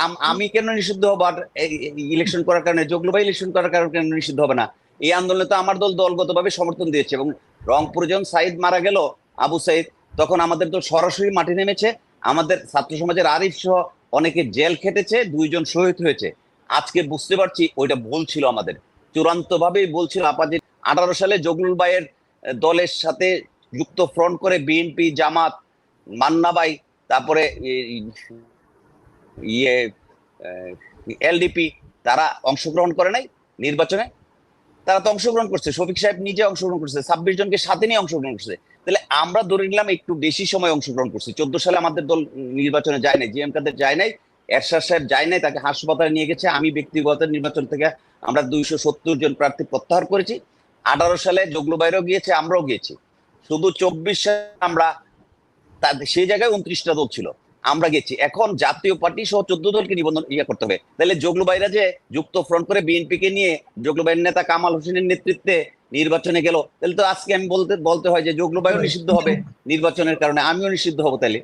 আম- কেন নিষিদ্ধ হব? আর ইলেকশন করার কারণে যোগলুবাই ইলেকশন করার কারণে কেন নিষিদ্ধ হবে না? এই আন্দোলনে তো আমার দল দলগতভাবে সমর্থন দিয়েছে এবং রংপুরে যখন সাইদ মারা গেল, আবু সাইদ, তখন আমাদের দল সরাসরি মাটি নেমেছে। আমাদের ছাত্র সমাজের আরিফ সহ অনেকে জেল খেটেছে, দুইজন শহীদ হয়েছে। আজকে বুঝতে পারছি ওইটা ভুল ছিল আমাদের। চূড়ান্ত ভাবেই বলছিল আপাজি আঠারো সালে জগলুল ভাইয়ের দলের সাথে যুক্ত ফ্রন্ট করে বিএনপি জামাত মান্নাবাই তারপরে ইয়ে এলডিপি, তারা অংশগ্রহণ করে নাই নির্বাচনে। তারা তো অংশগ্রহণ করছে। শফিক সাহেব নিজে অংশগ্রহণ করছে, ছাব্বিশ জনকে সাথে নিয়ে অংশগ্রহণ করছে। তাহলে আমরা ধরে নিলাম একটু বেশি সময় অংশগ্রহণ করছি। চোদ্দ সালে আমাদের দল নির্বাচনে যায় নাই জিএম কাদের যায় নাই, এরশাদ সাহেব যায় নাই, তাকে হাসপাতালে নিয়ে গেছে। আমি ব্যক্তিগত নির্বাচন থেকে আমরা দুইশো সত্তর জন প্রার্থী প্রত্যাহার করেছি। আঠারো সালে জগলু বাইরেও গিয়েছে, আমরাও গিয়েছি। শুধু চব্বিশ সালে আমরা সেই জায়গায় উনত্রিশটা দল ছিল। আমরা গেছি। এখন জাতীয় পার্টি সহ চোদ্দ দলকে নিবন্ধন ইয়ে করতে হবে। তাহলে জগলু বাইরা যে যুক্ত ফ্রন্ট করে বিএনপি কে নিয়ে জগলু বাইরের নেতা কামাল হোসেনের নেতৃত্বে নির্বাচনে গেল তাহলে তো আজকে আমি বলতে বলতে হয় যে জগলু বাইও নিষিদ্ধ হবে নির্বাচনের কারণে। আমিও নিষিদ্ধ হব তাহলে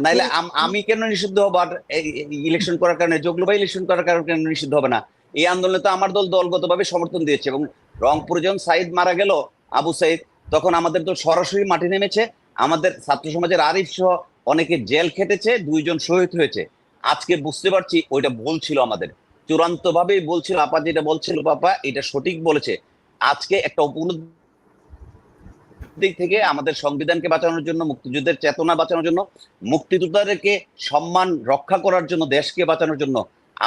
নাইলে আম- কেন নিষিদ্ধ হব? আর ইলেকশন করার কারণে জগলু বাই ইলেকশন করার কারণে কেন নিষিদ্ধ হবে না? এই আন্দোলনে তো আমার দল দলগতভাবে সমর্থন দিয়েছে এবং রংপুরে যখন সাইদ মারা গেল আবু সাইদ, তখন আমাদের তো সরাসরি মাঠে নেমেছে। আমাদের ছাত্র সমাজের আরিফ সহ অনেকে জেল খেটেছে, দুইজন শহীদ হয়েছে। আজকে বুঝতে পারছি ওইটা ভুল ছিল আমাদের। চূড়ান্ত ভাবেই বলছিল আপা যেটা বলছিল বাবা, এটা সঠিক বলেছে। আজকে একটা উপলব্ধি দিক থেকে আমাদের সংবিধানকে বাঁচানোর জন্য, মুক্তিযুদ্ধের চেতনা বাঁচানোর জন্য, মুক্তিযোদ্ধাদেরকে সম্মান রক্ষা করার জন্য, দেশকে বাঁচানোর জন্য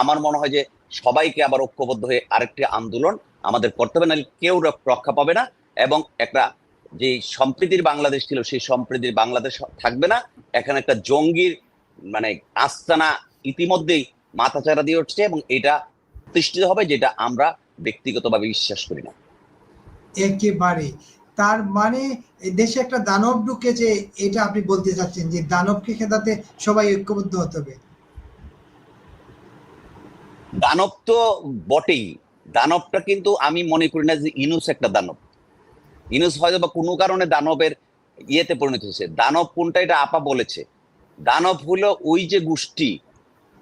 আমার মনে হয় যে সবাইকে আবার ঐক্যবদ্ধ হয়ে আরেকটি আন্দোলন আমাদের করতে হবে, নাহলে কেউ রক্ষা পাবে না। এবং একটা যে সম্প্রীতির বাংলাদেশ ছিল, সেই সম্প্রীতির বাংলাদেশ থাকবে না। এখানে একটা জঙ্গির মানে আস্তানা ইতিমধ্যেই মাথাচাড়া দিয়ে উঠছে এবং এটা প্রতিষ্ঠিত হবে যেটা আমরা ব্যক্তিগতভাবে বিশ্বাস করি না। একেবারে। তার মানে দেশে একটা দানব ঢুকেছে এটা আপনি বলতে চাচ্ছেন যে দানবকে খেদাতে সবাই ঐক্যবদ্ধ হতে হবে? দানব তো বটেই। দানবটা কিন্তু আমি মনে করি না যে ইনুস একটা দানব। ইনুস হয়তো বা কোনো কারণে দানবের ইয়েতে পরিণত হয়েছে। দানব কোনটা এটা আপা বলেছে। দানব হলো ওই যে গোষ্ঠী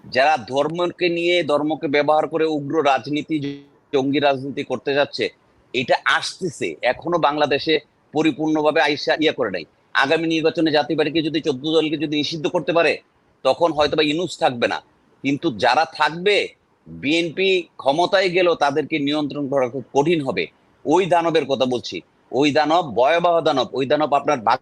যারা ধর্মকে নিয়ে, ধর্মকে ব্যবহার করে উগ্র রাজনীতি, জঙ্গি রাজনীতি করতে যাচ্ছে, এটা আসতেছে। এখনও বাংলাদেশে পরিপূর্ণভাবে আইসা ইয়ে করে নাই। আগামী নির্বাচনে পার্টিকে যদি চোদ্দ দলকে যদি নিষিদ্ধ করতে পারে, তখন হয়তো বা ইনুস থাকবে না। কিন্তু যারা থাকবে, বিএনপি ক্ষমতায় গেলেও তাদেরকে নিয়ন্ত্রণ করা খুব কঠিন হবে। ওই দানবের কথা বলছি। ওই দানব, ভয়াবহ দানব, ওই দানব আপনার বাক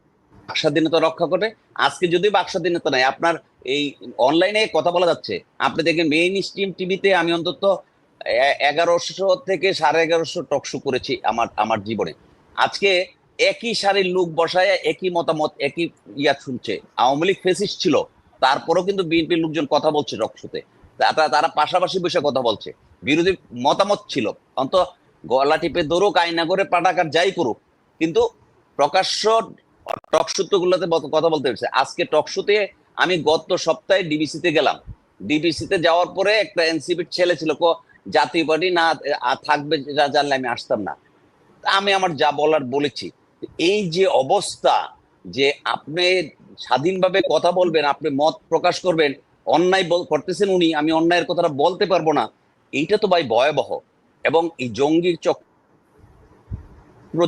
স্বাধীনতা রক্ষা করে আজকে যদি বাক স্বাধীনতা নাই, আপনার এই অনলাইনে কথা বলা যাচ্ছে। আপনি দেখেন মেইন স্ট্রিম টিভিতে আমি অন্তত এগারোশো থেকে সাড়ে এগারোশো টকশো করেছি আমার আমার জীবনে। আজকে একই সারির লোক বসায় একই মতামত, একই ইয়া শুনছে। আওয়ামী লীগ ফেসিস ছিল, তারপরেও কিন্তু বিএনপির লোকজন কথা বলছে টকশোতে তারা তারা পাশাপাশি বসে কথা বলছে। বিরোধী মতামত ছিল। অন্ত গলা টিপে দৌড়ুক, আয়না করে পাটাকার যাই করুক। কিন্তু প্রকাশ্য টকশুতে গুলোতে কথা বলতে হচ্ছে। আজকে টকশুতে আমি গত সপ্তাহে ডিবিসিতে গেলাম। ডিবিসিতে যাওয়ার পরে একটা এনসিপির ছেলে ছিল জাতীয় পার্টি, না থাকবে যা জানলে আমি আসতাম না। আমি আমার যা বলার বলেছি। এই যে অবস্থা যে আপনি স্বাধীনভাবে কথা বলবেন, আপনি মত প্রকাশ করবেন, অন্যায় করতেছেন উনি, আমি অন্যায়ের কথাটা বলতে পারব না, এইটা তো ভাই ভয়াবহ। এবং এই জঙ্গি চক্র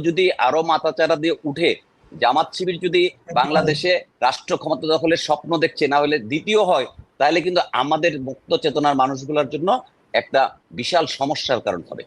যদি আরও মাথাচাড়া দিয়ে উঠে, জামাত শিবির যদি বাংলাদেশে রাষ্ট্র ক্ষমতা দখলের স্বপ্ন দেখছে, না হলে দ্বিতীয় হয়, তাহলে কিন্তু আমাদের মুক্ত চেতনার মানুষগুলোর জন্য একটা বিশাল সমস্যার কারণ হবে।